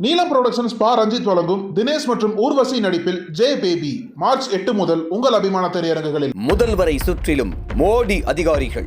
நீலம் புரொடக்ஷன்ஸ் பா ரஞ்சித் வழங்கும் தினேஷ் மற்றும் ஊர்வசி நடிப்பில் ஜே பேபி. மார்ச் எட்டு முதல் உங்கள் அபிமான திரையரங்குகளில் முதல்வரை சுற்றிலும் மோடி அதிகாரிகள்.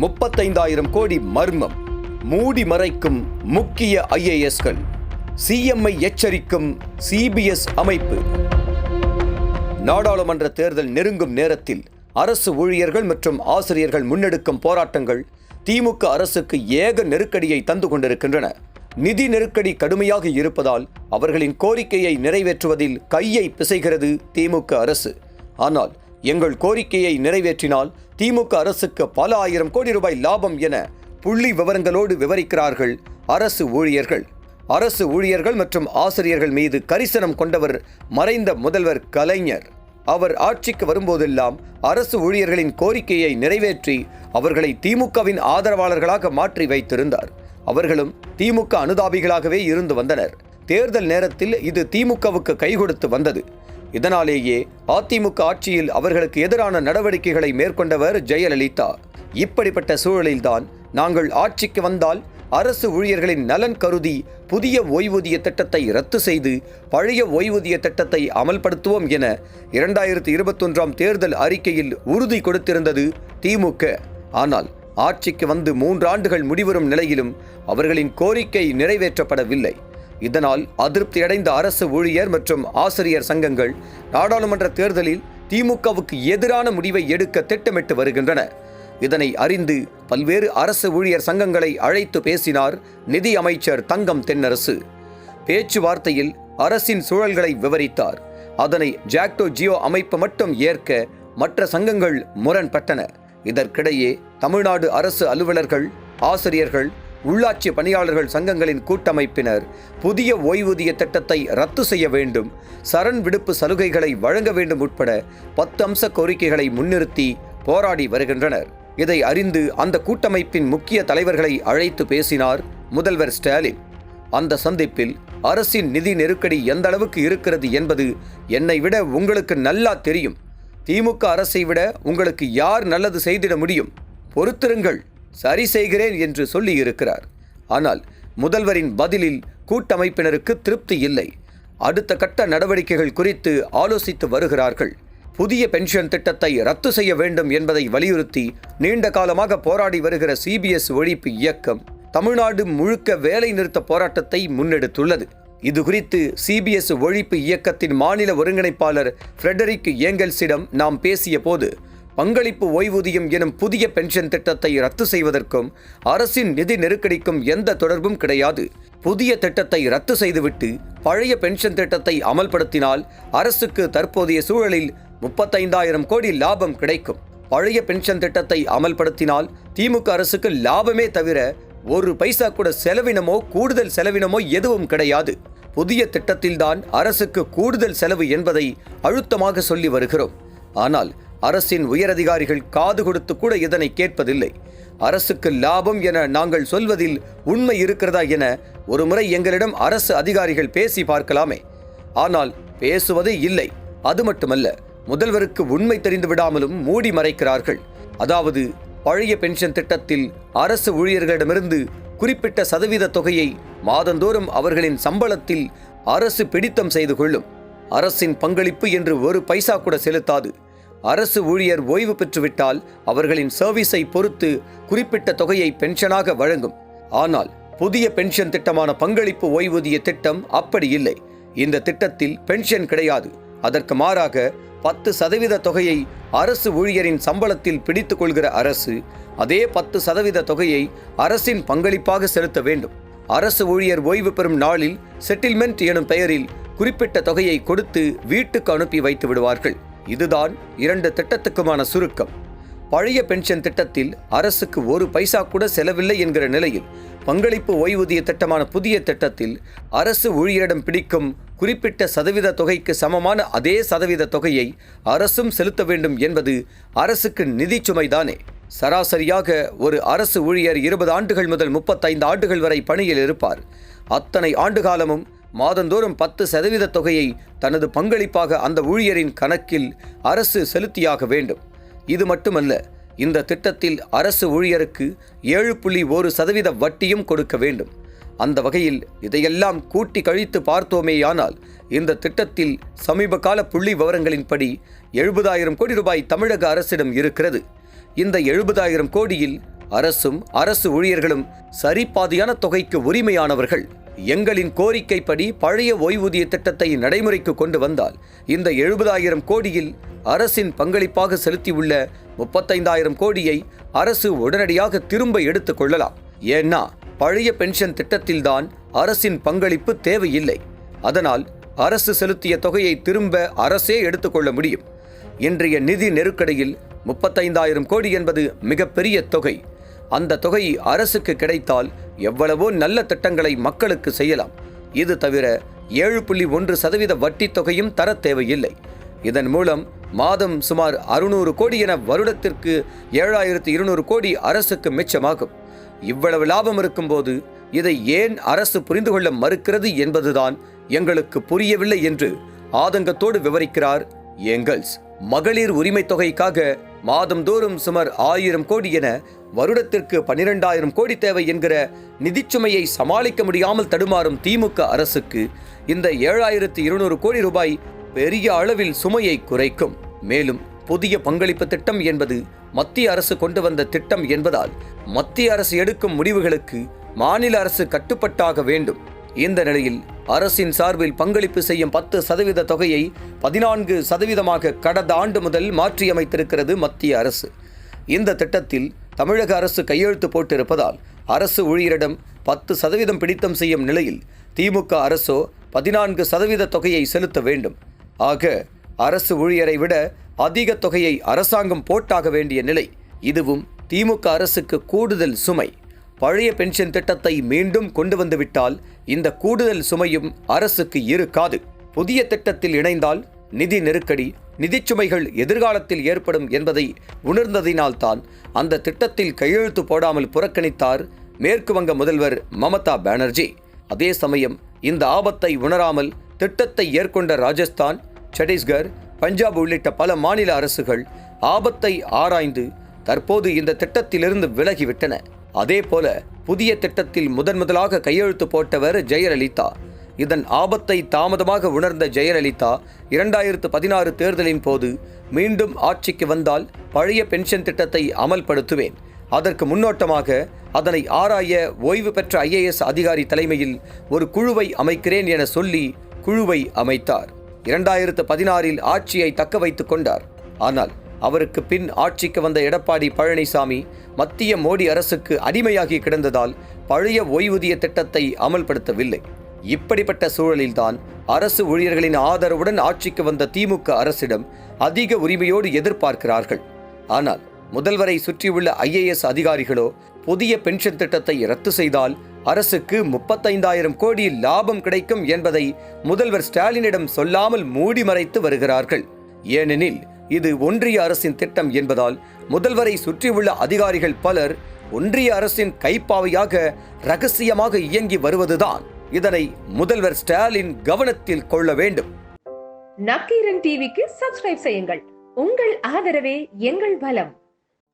முப்பத்தைந்தாயிரம் கோடி மர்மம். மூடி மறைக்கும் முக்கிய ஐஏஎஸ்கள். சிஎம்ஐ எச்சரிக்கும் சிபிஎஸ் அமைப்பு. நாடாளுமன்ற தேர்தல் நெருங்கும் நேரத்தில் அரசு ஊழியர்கள் மற்றும் ஆசிரியர்கள் முன்னெடுக்கும் போராட்டங்கள் திமுக அரசுக்கு ஏக நெருக்கடியை தந்து கொண்டிருக்கின்றன. நிதி நெருக்கடி கடுமையாக இருப்பதால் அவர்களின் கோரிக்கையை நிறைவேற்றுவதில் கையை பிசைகிறது திமுக அரசு. ஆனால் எங்கள் கோரிக்கையை நிறைவேற்றினால் திமுக அரசுக்கு பல ஆயிரம் கோடி ரூபாய் லாபம் என புள்ளி விவரங்களோடு விவரிக்கிறார்கள் அரசு ஊழியர்கள். அரசு ஊழியர்கள் மற்றும் ஆசிரியர்கள் மீது கரிசனம் கொண்டவர் மறைந்த முதல்வர் கலைஞர். அவர் ஆட்சிக்கு வரும்போதெல்லாம் அரசு ஊழியர்களின் கோரிக்கையை நிறைவேற்றி அவர்களை திமுகவின் ஆதரவாளர்களாக மாற்றி வைத்திருந்தார். அவர்களும் திமுக அனுதாபிகளாகவே இருந்து வந்தனர். தேர்தல் நேரத்தில் இது திமுகவுக்கு கை கொடுத்து வந்தது. இதனாலேயே அதிமுக ஆட்சியில் அவர்களுக்கு எதிரான நடவடிக்கைகளை மேற்கொண்டவர் ஜெயலலிதா. இப்படிப்பட்ட சூழலில்தான் நாங்கள் ஆட்சிக்கு வந்தால் அரசு ஊழியர்களின் நலன் கருதி புதிய ஓய்வூதிய திட்டத்தை ரத்து செய்து பழைய ஓய்வூதிய திட்டத்தை அமல்படுத்துவோம் என இரண்டாயிரத்தி இருபத்தொன்றாம் தேர்தல் அறிக்கையில் உறுதி கொடுத்திருந்தது திமுக. ஆனால் ஆட்சிக்கு வந்து மூன்று ஆண்டுகள் முடிவரும் நிலையிலும் அவர்களின் கோரிக்கை நிறைவேற்றப்படவில்லை. இதனால் அதிருப்தியடைந்த அரசு ஊழியர் மற்றும் ஆசிரியர் சங்கங்கள் நாடாளுமன்ற தேர்தலில் திமுகவுக்கு எதிரான முடிவை எடுக்க திட்டமிட்டு வருகின்றன. இதனை அறிந்து பல்வேறு அரசு ஊழியர் சங்கங்களை அழைத்து பேசினார் நிதி அமைச்சர் தங்கம் தென்னரசு. பேச்சுவார்த்தையில் அரசின் சூழல்களை விவரித்தார். அதனை ஜாக்டோ ஜியோ அமைப்பு மட்டும் ஏற்க மற்ற சங்கங்கள் முரண்பட்டன. இதற்கிடையே தமிழ்நாடு அரசு அலுவலர்கள் ஆசிரியர்கள் உள்ளாட்சி பணியாளர்கள் சங்கங்களின் கூட்டமைப்பினர் புதிய ஓய்வூதிய திட்டத்தை ரத்து செய்ய வேண்டும். சரண் விடுப்பு சலுகைகளை வழங்க வேண்டும் உட்பட பத்து அம்ச கோரிக்கைகளை முன்னிறுத்தி போராடி வருகின்றனர். இதை அறிந்து அந்த கூட்டமைப்பின் முக்கிய தலைவர்களை அழைத்து பேசினார் முதல்வர் ஸ்டாலின். அந்த சந்திப்பில் அரசின் நிதி நெருக்கடி எந்த அளவுக்கு இருக்கிறது என்பது என்னை விட உங்களுக்கு நல்லா தெரியும். திமுக அரசை விட உங்களுக்கு யார் நல்லது செய்திட முடியும்? பொறுத்திருங்கள். சரி செய்கிறேன் என்று சொல்லியிருக்கிறார். ஆனால் முதல்வரின் பதிலில் கூட்டமைப்பினருக்கு திருப்தி இல்லை. அடுத்த கட்ட நடவடிக்கைகள் குறித்து ஆலோசித்து வருகிறார்கள். புதிய பென்ஷன் திட்டத்தை ரத்து செய்ய வேண்டும் என்பதை வலியுறுத்தி நீண்ட காலமாக போராடி வருகிற சிபிஎஸ் ஒழிப்பு இயக்கம் தமிழ்நாடு முழுக்க வேலை நிறுத்த போராட்டத்தை முன்னெடுத்துள்ளது. இது குறித்து சிபிஎஸ் ஒழிப்பு இயக்கத்தின் மாநில ஒருங்கிணைப்பாளர் ஃப்ரெடரிக் ஏங்கல்ஸிடம் நாம் பேசிய போது பங்களிப்பு ஓய்வூதியம் எனும் புதிய பென்ஷன் திட்டத்தை ரத்து செய்வதற்கும் அரசின் நிதி நெருக்கடிக்கும் எந்த தொடர்பும் கிடையாது. புதிய திட்டத்தை ரத்து செய்துவிட்டு பழைய பென்ஷன் திட்டத்தை அமல்படுத்தினால் அரசுக்கு தற்போதைய சூழலில் முப்பத்தைந்தாயிரம் கோடி லாபம் கிடைக்கும். பழைய பென்ஷன் திட்டத்தை அமல்படுத்தினால் திமுக அரசுக்கு லாபமே தவிர ஒரு பைசா கூட செலவினமோ கூடுதல் செலவினமோ எதுவும் கிடையாது. புதிய திட்டத்தில்தான் அரசுக்கு கூடுதல் செலவு என்பதை அழுத்தமாக சொல்லி வருகிறோம். ஆனால் அரசின் உயரதிகாரிகள் காது கொடுத்து கூட இதனை கேட்பதில்லை. அரசுக்கு லாபம் என நாங்கள் சொல்வதில் உண்மை இருக்கிறதா என ஒருமுறை எங்களிடம் அரசு அதிகாரிகள் பேசி பார்க்கலாமே. ஆனால் பேசுவது இல்லை. அது மட்டுமல்ல முதல்வருக்கு உண்மை தெரிந்து விடாமலும் மூடி மறைக்கிறார்கள். அதாவது பழைய பென்ஷன் திட்டத்தில் அரசு ஊழியர்களிடமிருந்து குறிப்பிட்ட சதவீத தொகையை மாதந்தோறும் அவர்களின் சம்பளத்தில் அரசு பிடித்தம் செய்து கொள்ளும். அரசின் பங்களிப்பு என்று ஒரு பைசா கூட செலுத்தாது. அரசு ஊழியர் ஓய்வு பெற்றுவிட்டால் அவர்களின் சர்வீஸை பொறுத்து குறிப்பிட்ட தொகையை பென்ஷனாக வழங்கும். ஆனால் புதிய பென்ஷன் திட்டமான பங்களிப்பு ஓய்வூதிய திட்டம் அப்படி இல்லை. இந்த திட்டத்தில் பென்ஷன் கிடையாது. அதற்கு மாறாக பத்து சதவீத தொகையை அரசு ஊழியரின் சம்பளத்தில் பிடித்து கொள்கிற அரசு அதே பத்து சதவீத தொகையை அரசின் பங்களிப்பாக செலுத்த வேண்டும். அரசு ஊழியர் ஓய்வு பெறும் நாளில் செட்டில்மெண்ட் எனும் பெயரில் குறிப்பிட்ட தொகையை கொடுத்து வீட்டுக்கு அனுப்பி வைத்து விடுவார்கள். இதுதான் இரண்டு திட்டத்துக்குமான சுருக்கம். பழைய பென்ஷன் திட்டத்தில் அரசுக்கு ஒரு பைசா கூட செலவில்லை என்கிற நிலையில் பங்களிப்பு ஓய்வூதிய திட்டமான புதிய திட்டத்தில் அரசு ஊழியரிடம் பிடிக்கும் குறிப்பிட்ட சதவீத தொகைக்கு சமமான அதே சதவீத தொகையை அரசும் செலுத்த வேண்டும் என்பது அரசுக்கு நிதி சுமைதானே. சராசரியாக ஒரு அரசு ஊழியர் இருபது ஆண்டுகள் முதல் முப்பத்தைந்து ஆண்டுகள் வரை பணியில் இருப்பார். அத்தனை ஆண்டு காலமும் மாதந்தோறும் பத்து சதவீத தொகையை தனது பங்களிப்பாக அந்த ஊழியரின் கணக்கில் அரசு செலுத்தியாக வேண்டும். இது மட்டுமல்ல இந்த திட்டத்தில் அரசு ஊழியருக்கு ஏழு புள்ளி ஒரு சதவீத வட்டியும் கொடுக்க வேண்டும். அந்த வகையில் இதையெல்லாம் கூட்டி கழித்து பார்த்தோமேயானால் இந்த திட்டத்தில் சமீப கால புள்ளி விவரங்களின்படி எழுபதாயிரம் கோடி ரூபாய் தமிழக அரசிடம் இருக்கிறது. இந்த எழுபதாயிரம் கோடியில் அரசும் அரசு ஊழியர்களும் சரிபாதியான தொகைக்கு உரிமையானவர்கள். எங்களின் கோரிக்கைப்படி பழைய ஓய்வூதிய திட்டத்தை நடைமுறைக்கு கொண்டு வந்தால் இந்த எழுபதாயிரம் கோடியில் அரசின் பங்களிப்பாக செலுத்தியுள்ள முப்பத்தைந்தாயிரம் கோடியை அரசு உடனடியாக திரும்ப எடுத்துக் கொள்ளலாம். ஏன்னா பழைய பென்ஷன் திட்டத்தில்தான் அரசின் பங்களிப்பு தேவையில்லை. அதனால் அரசு செலுத்திய தொகையை திரும்ப அரசே எடுத்துக்கொள்ள முடியும். இன்றைய நிதி நெருக்கடியில் முப்பத்தைந்தாயிரம் கோடி என்பது மிகப்பெரிய தொகை. அந்த தொகை அரசுக்கு கிடைத்தால் எவ்வளவோ நல்ல திட்டங்களை மக்களுக்கு செய்யலாம். இது தவிர ஏழு புள்ளி ஒன்று சதவீத வட்டி தொகையும் தர தேவையில்லை. இதன் மூலம் மாதம் சுமார் அறுநூறு கோடி என வருடத்திற்கு ஏழாயிரத்து இருநூறு கோடி அரசுக்கு மிச்சமாகும். இவ்வளவு லாபம் இருக்கும்போது இதை ஏன் அரசு புரிந்து கொள்ள மறுக்கிறது என்பதுதான் எங்களுக்கு புரியவில்லை என்று ஆதங்கத்தோடு விவரிக்கிறார் ஏங்கல்ஸ். மகளிர் உரிமை தொகைக்காக மாதந்தோறும் சுமார் ஆயிரம் கோடி என வருடத்திற்கு பனிரெண்டாயிரம் கோடி தேவை என்கிற நிதிச்சுமையை சமாளிக்க முடியாமல் தடுமாறும் திமுக அரசுக்கு இந்த ஏழாயிரத்து இருநூறு கோடி ரூபாய் பெரிய அளவில் சுமையை குறைக்கும். மேலும் புதிய பங்களிப்பு திட்டம் என்பது மத்திய அரசு கொண்டு வந்த திட்டம் என்பதால் மத்திய அரசு எடுக்கும் முடிவுகளுக்கு மாநில அரசு கட்டுப்பட்டாக வேண்டும். இந்த நிலையில் அரசின் சார்பில் பங்களிப்பு செய்யும் பத்து சதவீத தொகையை பதினான்கு சதவீதமாக கடந்த ஆண்டு முதல் மாற்றியமைத்திருக்கிறது மத்திய அரசு. இந்த திட்டத்தில் தமிழக அரசு கையெழுத்து போட்டிருப்பதால் அரசு ஊழியரிடம் பத்து சதவீதம் பிடித்தம் செய்யும் நிலையில் திமுக அரசோ பதினான்கு சதவீத தொகையை செலுத்த வேண்டும். ஆக அரசு ஊழியரை விட அதிக தொகையை அரசாங்கம் போட்டாக வேண்டிய நிலை. இதுவும் திமுக அரசுக்கு கூடுதல் சுமை. பழைய பென்ஷன் திட்டத்தை மீண்டும் கொண்டு வந்துவிட்டால் இந்த கூடுதல் சுமையும் அரசுக்கு இருக்காது. புதிய திட்டத்தில் இணைந்தால் நிதி நெருக்கடி நிதிச்சுமைகள் எதிர்காலத்தில் ஏற்படும் என்பதை உணர்ந்ததினால்தான் அந்த திட்டத்தில் கையெழுத்து போடாமல் புறக்கணித்தார் மேற்கு வங்க முதல்வர் மமதா பானர்ஜி. அதே சமயம் இந்த ஆபத்தை உணராமல் திட்டத்தை ஏற்கொண்ட ராஜஸ்தான் சத்தீஸ்கர் பஞ்சாப் உள்ளிட்ட பல மாநில அரசுகள் ஆபத்தை ஆராய்ந்து தற்போது இந்த திட்டத்திலிருந்து விலகிவிட்டன. அதேபோல புதிய திட்டத்தில் முதன் முதலாக கையெழுத்து போட்டவர் ஜெயலலிதா. இதன் ஆபத்தை தாமதமாக உணர்ந்த ஜெயலலிதா இரண்டாயிரத்து பதினாறு தேர்தலின் போது மீண்டும் ஆட்சிக்கு வந்தால் பழைய பென்ஷன் திட்டத்தை அமல்படுத்துவேன். அதற்கு முன்னோட்டமாக அதனை ஆராய ஓய்வு பெற்ற ஐஏஎஸ் அதிகாரி தலைமையில் ஒரு குழுவை அமைக்கிறேன் என சொல்லி குழுவை அமைத்தார். இரண்டாயிரத்து பதினாறில் ஆட்சியை தக்க வைத்துக் கொண்டார். ஆனால் அவருக்கு பின் ஆட்சிக்கு வந்த எடப்பாடி பழனிசாமி மத்திய மோடி அரசுக்கு அடிமையாகி கிடந்ததால் பழைய ஓய்வூதிய திட்டத்தை அமல்படுத்தவில்லை. இப்படிப்பட்ட சூழலில்தான் அரசு ஊழியர்களின் ஆதரவுடன் ஆட்சிக்கு வந்த திமுக அரசிடம் அதிக உரிமையோடு எதிர்பார்க்கிறார்கள். ஆனால் முதல்வரை சுற்றியுள்ள ஐஏஎஸ் அதிகாரிகளோ புதிய பென்ஷன் திட்டத்தை ரத்து செய்தால் அரசுக்கு முப்பத்தைந்தாயிரம் கோடி லாபம் கிடைக்கும் என்பதை முதல்வர் ஸ்டாலினிடம் சொல்லாமல் மூடி மறைத்து வருகிறார்கள். ஏனெனில் இது ஒன்றிய அரசின் திட்டம் என்பதால் முதல்வரை சுற்றியுள்ள அதிகாரிகள் பலர் ஒன்றிய அரசின் கைப்பாவையாக ரகசியமாக இயங்கி வருவதுதான். இதனை முதல்வர் ஸ்டாலின் கவனத்தில் கொள்ள வேண்டும். நக்கீரன் டிவிக்கு சப்ஸ்கிரைப் செய்யுங்கள். உங்கள் ஆதரவே எங்கள் பலம்.